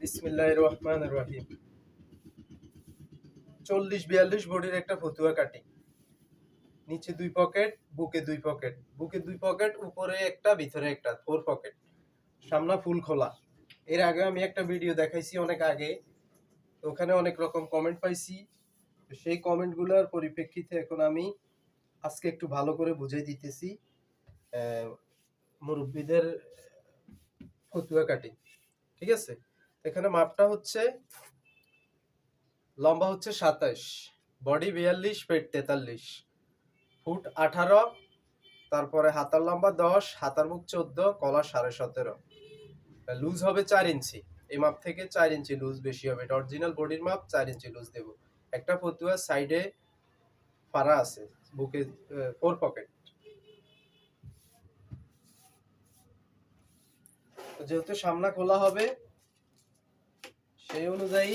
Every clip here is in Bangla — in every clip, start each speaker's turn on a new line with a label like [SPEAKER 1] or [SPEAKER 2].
[SPEAKER 1] বিসমিল্লাহ রহমান রহিম চল্লিশ, বিয়াল্লিশ বডির একটা ফতুয়া কাটি নিচে দুই পকেট বুকে দুই পকেট বুকে দুই পকেট উপরে একটা, ভিতরে একটা ফোর পকেট সামনা ফুল খোলা। এর আগে আমি একটা ভিডিও দেখাইছি অনেক আগে। ওখানে অনেক রকম কমেন্ট পাইছি। সেই কমেন্টগুলোর পরিপ্রেক্ষিতে এখন আমি আজকে একটু ভালো করে বুঝিয়ে দিতেছি মুরব্বীদের ফতুয়া কাটি ঠিক আছে? এখানে মাপটা হচ্ছে, লম্বা হচ্ছে সাতাশ বডি বিয়াল্লিশ, পেট তেতাল্লিশ। ফুট আঠারো, তারপরে হাতার লম্বা দশ, হাতার মুখ চোদ্দ, কলা সাড়ে সতেরো। লুজ হবে চার ইঞ্চি। এই মাপ থেকে চার ইঞ্চি লুজ বেশি হবে। এটা অরিজিনাল বডির মাপ, চার ইঞ্চি লুজ দেব। একটা ফতুয়া সাইডে ফাড়া আছে, বুকে ফোর পকেট যেহেতু সামনা খোলা হবে সেই অনুযায়ী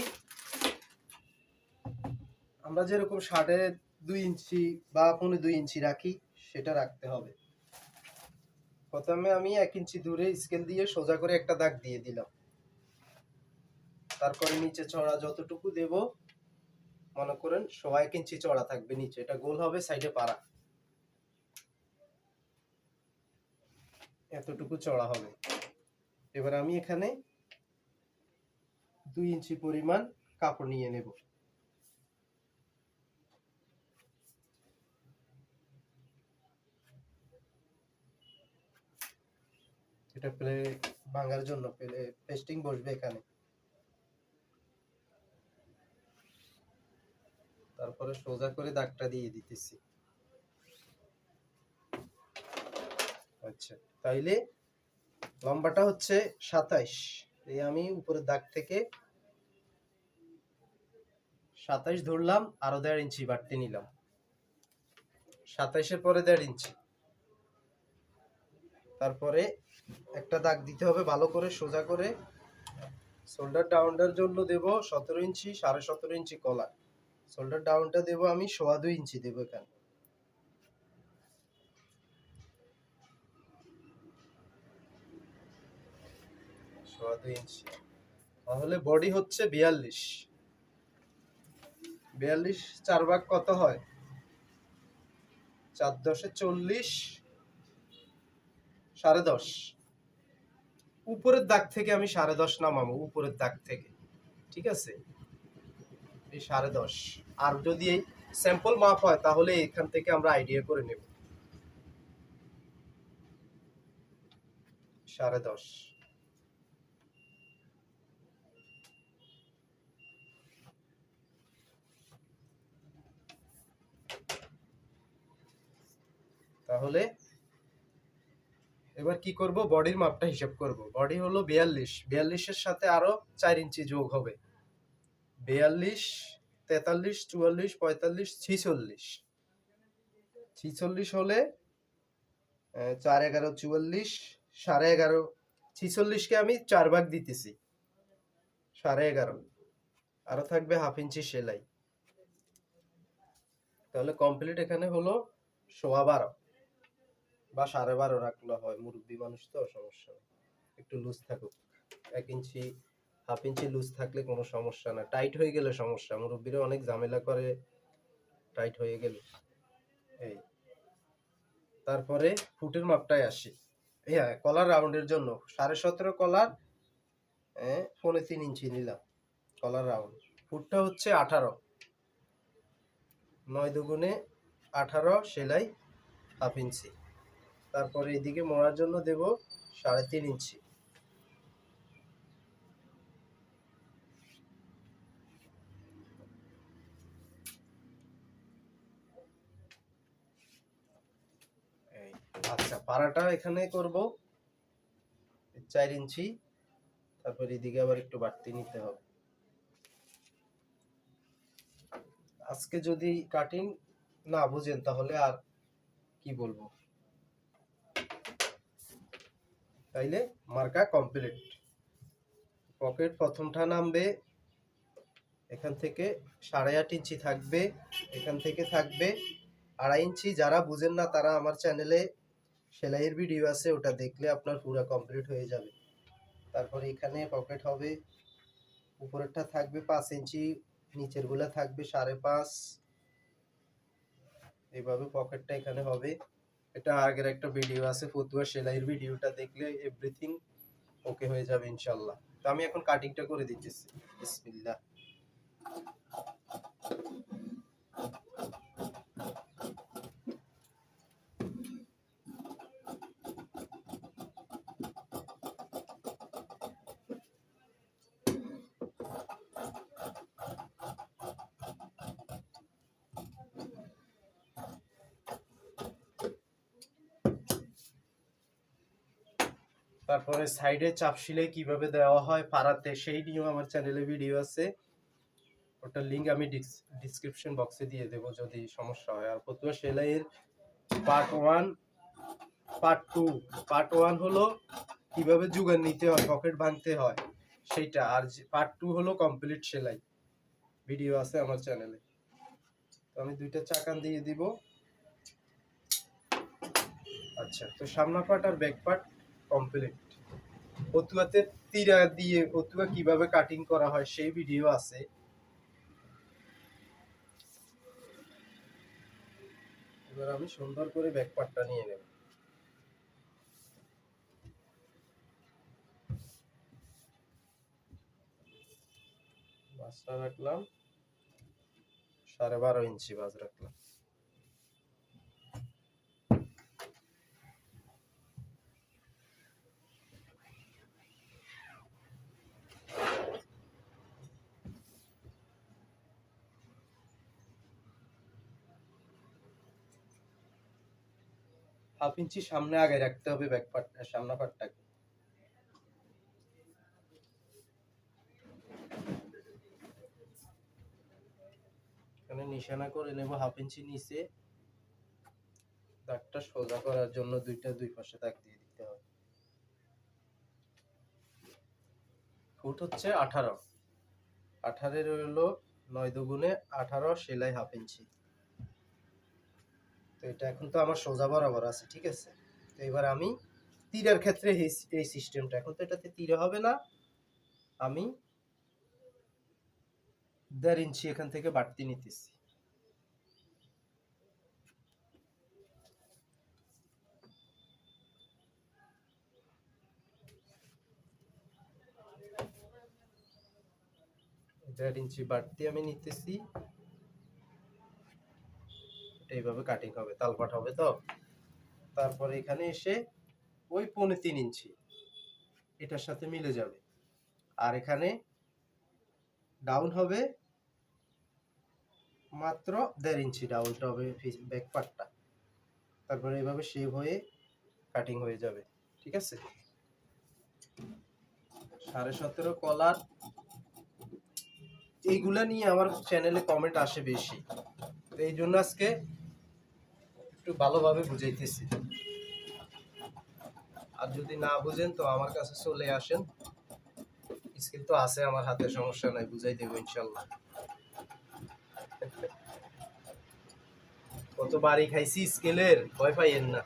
[SPEAKER 1] আমরা যেরকম শার্টে দুই ইঞ্চি বা পৌনে দুই ইঞ্চি রাখি, সেটা রাখতে হবে। প্রথমে আমি এক ইঞ্চি দূরে স্কেল দিয়ে সোজা করে একটা দাগ দিয়ে দিলাম। তারপরে নিচে চড়া যতটুকু দেব, মনে করেন সোয়া এক ইঞ্চি চড়া থাকবে নিচে, এটা গোল হবে সাইডে পাড়া। এতটুকু চড়া হবে। এবার আমি এখানে দুই ইঞ্চি পরিমাণ কাপড় নিয়ে নেব। এটা ভাঙার জন্য পেলে পেস্টিং বসবে এখানে। তারপরে সোজা করে দাগটা দিয়ে দিতেছি। আচ্ছা তাইলে লম্বাটা হচ্ছে সাতাইশ। এই আমি উপরের দাগ থেকে সাতাইশ ধরলাম, আরও দেড় ইঞ্চি বাড়তে নিলাম। সাতাইশের পরে দেড় ইঞ্চি। তারপরে একটা দাগ দিতে হবে ভালো করে, সোজা করে। শোল্ডার ডাউনটার জন্য দেব সতেরো ইঞ্চি, সাড়ে সতেরো ইঞ্চি কলা শোল্ডার ডাউনটা দেব আমি সোয়া দুই ইঞ্চি দেবো এখানে। সোয়া দুই ইঞ্চি। তাহলে বডি হচ্ছে বিয়াল্লিশ। বিয়াল্লিশ চার ভাগ কত হয়? চার দশে চল্লিশ, সাড়ে দশ। উপরের দাগ থেকে আমি সাড়ে দশ নামাবো, উপরের দাগ থেকে। ঠিক আছে? এই সাড়ে দশ। আর যদি এই স্যাম্পল মাপ হয়, তাহলে এখান থেকে আমরা আইডিয়া করে নেব। সাড়ে দশ। তাহলে এবার কি করব? বডির মাপটা হিসাব করব। বডি হলো বিয়াল্লিশ। বিয়াল্লিশের সাথে আরও চার ইঞ্চি যোগ হবে। বিয়াল্লিশ, তেতাল্লিশ, চুয়াল্লিশ, পঁয়তাল্লিশ, ছিচল্লিশ। ছিচল্লিশ হলে চার এগারো, চুয়াল্লিশ, সাড়ে এগারো। ছিচল্লিশকে আমি চার ভাগ দিতেছি। সাড়ে এগারো। আরও থাকবে হাফ ইঞ্চি সেলাই। তাহলে কমপ্লিট এখানে হলো সোয়া বারো। বা সাড়ে বারো রাখলে হয়, মুরব্বী মানুষ তো, সমস্যা নেই। একটু লুজ থাকুক। এক ইঞ্চি হাফ ইঞ্চি লুজ থাকলে কোনো সমস্যা না। টাইট হয়ে গেলে সমস্যা। মুরব্বীরা অনেক ঝামেলা করে টাইট হয়ে গেলে। এই। তারপরে ফুটের মাপটায় আসি। হ্যাঁ কলার রাউন্ডের জন্য। সাড়ে সতেরো কলার পৌনে তিন ইঞ্চি নিলাম কলার রাউন্ড ফুটটা হচ্ছে আঠারো। নয় দুগুণে আঠারো, সেলাই হাফ ইঞ্চি। তারপরে এদিকে মোড়ার জন্য দেব সাড়ে তিন ইঞ্চি। আচ্ছা পাড়াটা এখানে করব। চার ইঞ্চি, তারপর এদিকে আবার একটু বাড়তি নিতে হবে। আজকে যদি কাটিং না বুঝেন, তাহলে আর কি বলব? তাইলে মার্কা কমপ্লিট পকেট প্রথমটা নামবে, এখান থেকে সাড়ে আট ইঞ্চি থাকবে, এখান থেকে থাকবে। আড়াই ইঞ্চি, যারা বুঝেন না তারা আমার চ্যানেলে সেলাইয়ের ভিডিও আছে, ওটা দেখলে আপনার পুরো কমপ্লিট হয়ে যাবে। তারপরে এখানে পকেট হবে, উপরেরটা থাকবে পাঁচ ইঞ্চি নিচেরগুলা থাকবে সাড়ে পাঁচ। এইভাবে পকেটটা এখানে হবে। এটা আগের একটা ভিডিও আছে, ফতুয়া সেলাইয়ের ভিডিওটা দেখলে এভরিথিং ওকে হয়ে যাবে ইনশাল্লাহ তো আমি এখন কাটিংটা করে দিচ্ছি। বিসমিল্লাহ। তারপরে সাইডে চাপ সেলাই কীভাবে দেওয়া হয় পাড়াতে সেই নিয়েও আমার চ্যানেলে ভিডিও আছে। ওটার লিংক আমি ডিসক্রিপশন বক্সে দিয়ে দেবো যদি সমস্যা হয়। আর ফতুয়া সেলাইয়ের part one part two part one হলো কীভাবে জুগান নিতে হয় পকেট ভাঙতে হয়, সেইটা। আর পার্ট টু হলো কমপ্লিট সেলাই। ভিডিও আছে আমার চ্যানেলে তো আমি দুইটা চাকান দিয়ে দিব। আচ্ছা তো সামনা পার্ট আর ব্যাক পার্ট কমপ্লিট পতুয়াতে তীরা দিয়ে কীভাবে কাটিং করা হয় সেই ভিডিও আছে। এবার আমি সুন্দর করে ব্যাক পার্টটা নিয়ে নেব। বাসটা রাখলাম। সাড়ে বারো ইঞ্চি বাজ রাখলাম। হাফ ইঞ্চি সামনে আগে রাখতে হবে ব্যাক পার্ট সামনা পার্টটাকে এখানে নিশানা করে নেব হাফ ইঞ্চি নিচে। দাগটা সোজা করার জন্য দুইটা দুই পাশে দাগ দিয়ে দিতে হবে। ফুট হচ্ছে আঠারো। আঠারোর হলো নয় দুগুণে আঠারো, সেলাই হাফ ইঞ্চি তো এটা এখন তো আমার সোজা বরাবর আছে, ঠিক আছে? তো এবার আমি তীরের ক্ষেত্রে এই- সিস্টেমটা এখন তো এটাতে তীরে হবে না। আমি দেড় ইঞ্চি এখান থেকে বাড়তি নিতেছি। দেড় ইঞ্চি বাড়তি আমি নিতেছি। এইভাবে কাটিং হবে তালপাট হবে তো? তারপরে এখানে এসে ওই পৌনে তিন ইঞ্চি এটার সাথে মিলে যাবে। আর এখানে ডাউন হবে মাত্র দেড় ইঞ্চি ডাউনটা হবে ব্যাক পার্টটা তারপরে এইভাবে শেভ হয়ে কাটিং হয়ে যাবে, ঠিক আছে? সাড়ে সতেরো কলার এইগুলা নিয়ে আমার চ্যানেলে কমেন্ট আসে বেশি। তো এই জন্য আজকে একটু ভালোভাবে বুঝাইতেছি। আর যদি না বুঝেন, তো আমার কাছে চলে আসেন। স্কিল তো আছে, আমার হাতে সমস্যা নাই, বুঝাই দেবো ইনশাল্লাহ। কত বাড়ি খাইছি, স্কেলের? ভয় পাইয়েন না।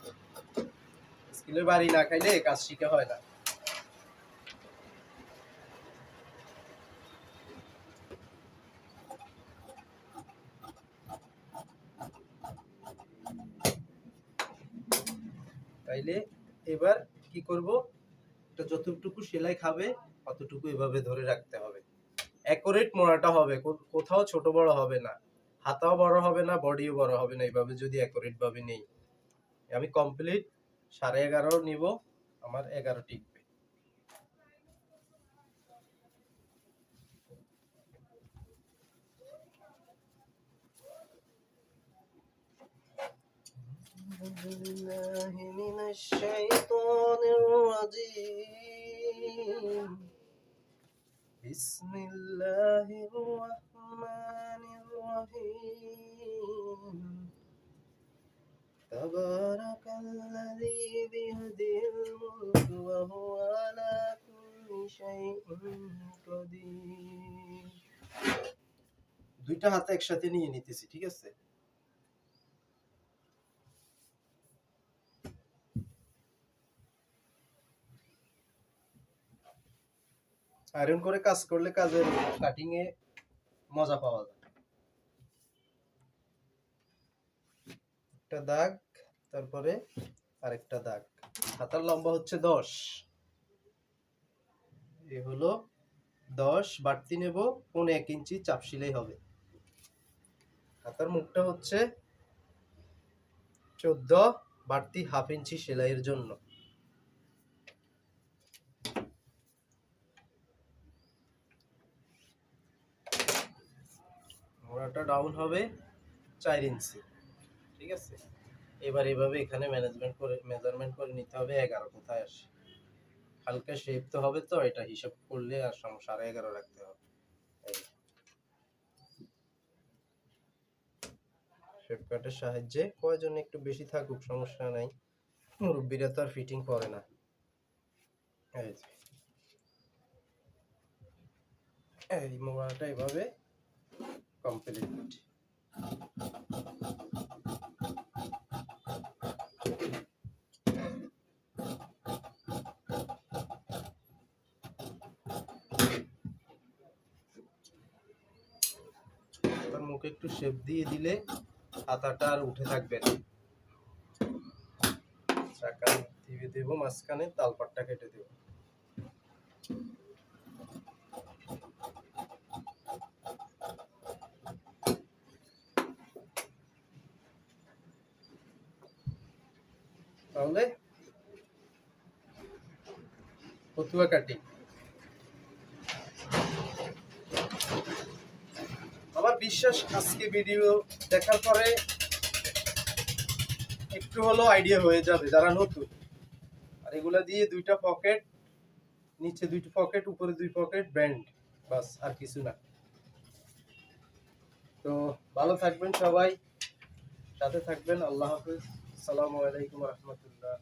[SPEAKER 1] স্কেলের বাড়ি না খাইলে কাজ শিখে হয় না। তাইলে এবার কি করব? এটা যতটুকু সেলাই খাবে, অতটুকু এভাবে ধরে রাখতে হবে। অ্যাকোরেট মোড়াটা হবে কোথাও ছোট বড় হবে না। হাতাও বড় হবে না বডিও বড় হবে না এইভাবে যদি অ্যাকুরেট ভাবে নেই। আমি কমপ্লিট সাড়ে এগারো নিব, আমার এগারো টিকবে। بالله من الشيطان الرجيم بسم الله الرحمن الرحيم تبارك الذي بيده الملك وهو على كل شيء قدير দুইটা হাত একসাথে নিয়ে নিতেছি ঠিক আছে আয়রন করে কাজ করলে কাজের কাটিং এ মজা পাওয়া যায়। একটা দাগ, তারপরে আরেকটা দাগ। হাতার লম্বা হচ্ছে দশ। এ হলো দশ, বাড়তি নেব, পৌনে এক ইঞ্চি চাপ সিলাই হবে। হাতার মুখটা হচ্ছে চোদ্দ, বাড়তি হাফ ইঞ্চি সেলাইয়ের জন্য। মোড়াটা ডাউন হবে চার ইঞ্চি ঠিক আছে? এবার এভাবে এখানে ম্যানেজমেন্ট করে মেজারমেন্ট করে নিতে হবে এগারো, কোথায় আসে? হালকা শেপ তো হবে তো, এটা হিসাব করলে আর সম- সাড়ে এগারো রাখতে হবে। শেপ কাটের সাহায্যে প্রয়োজন একটু বেশি থাকুক, সমস্যা নাই। মুরব্বীরা তো আর ফিটিং করে না। এই মোবাইলটা এভাবে কমপ্লিট মুখে একটু শেপ দিয়ে দিলে হাতাটা আর উঠে থাকবে না। চাকা দেবো, মাঝখানে তালপাটটা কেটে দেবো। পতুয়া কাটি। আমার বিশ্বাস, আজকে ভিডিও দেখার পরে একটু হলো আইডিয়া হয়ে যাবে, যারা নতুন। আর এগুলা দিয়ে দুইটা পকেট নিচে দুইটা পকেট উপরে দুই পকেট ব্যান্ড বাস, আর কিছু না। তো ভালো থাকবেন সবাই, সাথে থাকবেন, আল্লাহ হাফিজ। আসসালামু আলাইকুম রহমতুল্লাহ।